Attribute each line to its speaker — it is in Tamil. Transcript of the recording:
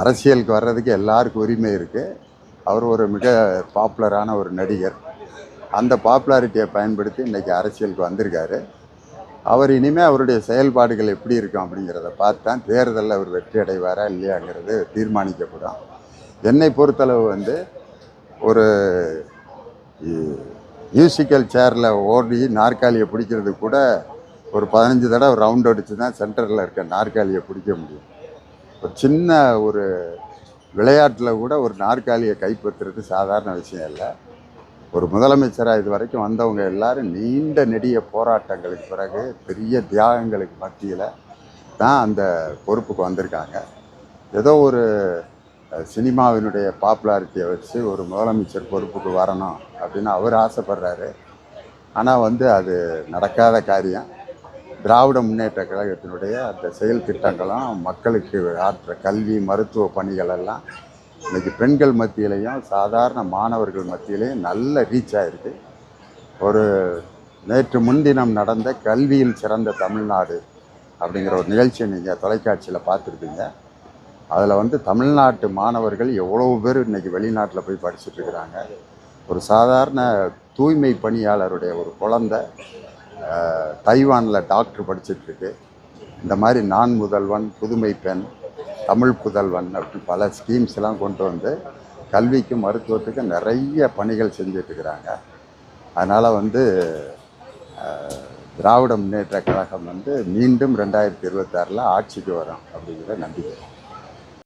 Speaker 1: அரசியலுக்கு வர்றதுக்கு எல்லாருக்கும் உரிமை இருக்குது அவர் ஒரு மிக பாப்புலரான ஒரு நடிகர். அந்த பாப்புலாரிட்டியை பயன்படுத்தி இன்றைக்கி அரசியலுக்கு வந்திருக்காரு. அவர் இனிமேல் அவருடைய செயல்பாடுகள் எப்படி இருக்கும் அப்படிங்கிறத பார்த்து தான் தேர்தலில் அவர் வெற்றி அடைவாரா இல்லையாங்கிறது தீர்மானிக்கப்படும். என்னை பொறுத்தளவு வந்து ஒரு மியூசிக்கல் சேரில் ஓடி நாற்காலியை பிடிக்கிறது கூட ஒரு பதினஞ்சு தடவை ரவுண்ட் அடித்து தான் சென்டரில் இருக்க நாற்காலியை பிடிக்க முடியும். ஒரு சின்ன ஒரு விளையாட்டில் கூட ஒரு நாற்காலியை கைப்பற்றுறது சாதாரண விஷயம் இல்லை. ஒரு முதலமைச்சராக இது வரைக்கும் வந்தவங்க எல்லாரும் நீண்ட நெடிய போராட்டங்களுக்கு பிறகு பெரிய தியாகங்களுக்கு மத்தியில் தான் அந்த பொறுப்புக்கு வந்திருக்காங்க. ஏதோ ஒரு சினிமாவினுடைய பாப்புலாரிட்டியை வச்சு ஒரு முதலமைச்சர் பொறுப்புக்கு வரணும் அப்படின்னு அவர் ஆசைப்படுறாரு. ஆனால் வந்து அது நடக்காத காரியம். திராவிட முன்னேற்ற கழகத்தினுடைய அந்த செயல் திட்டங்களும் மக்களுக்கு ஆற்ற கல்வி மருத்துவ பணிகள் எல்லாம் இன்றைக்கி பெண்கள் மத்தியிலையும் சாதாரண மாணவர்கள் மத்தியிலையும் நல்ல ரீச் ஆயிருக்கு. ஒரு நேற்று முன்தினம் நடந்த கல்வியில் சிறந்த தமிழ்நாடு அப்படிங்கிற ஒரு நிகழ்ச்சியை நீங்கள் தொலைக்காட்சியில் பார்த்துருப்பீங்க. அதில் வந்து தமிழ்நாட்டு மாணவர்கள் எவ்வளோ பேர் இன்னைக்கு வெளிநாட்டில் போய் படிச்சுட்டு இருக்கிறாங்க. ஒரு சாதாரண தூய்மை பணியாளருடைய ஒரு குழந்தை தைவானில் டாக்டர் படிச்சுட்டு இந்த மாதிரி நான் முதல்வன் புதுமை பெண் தமிழ் புதல்வன் அப்படி பல ஸ்கீம்ஸ் எல்லாம் கொண்டு வந்து கல்விக்கும் மருத்துவத்துக்கும் நிறைய பணிகள் செஞ்சிட்ருக்கிறாங்க. அதனால் வந்து திராவிட முன்னேற்ற கழகம் வந்து மீண்டும் ரெண்டாயிரத்தி இருபத்தாறில் ஆட்சிக்கு வரும் அப்படிங்கிற நம்பிக்கை.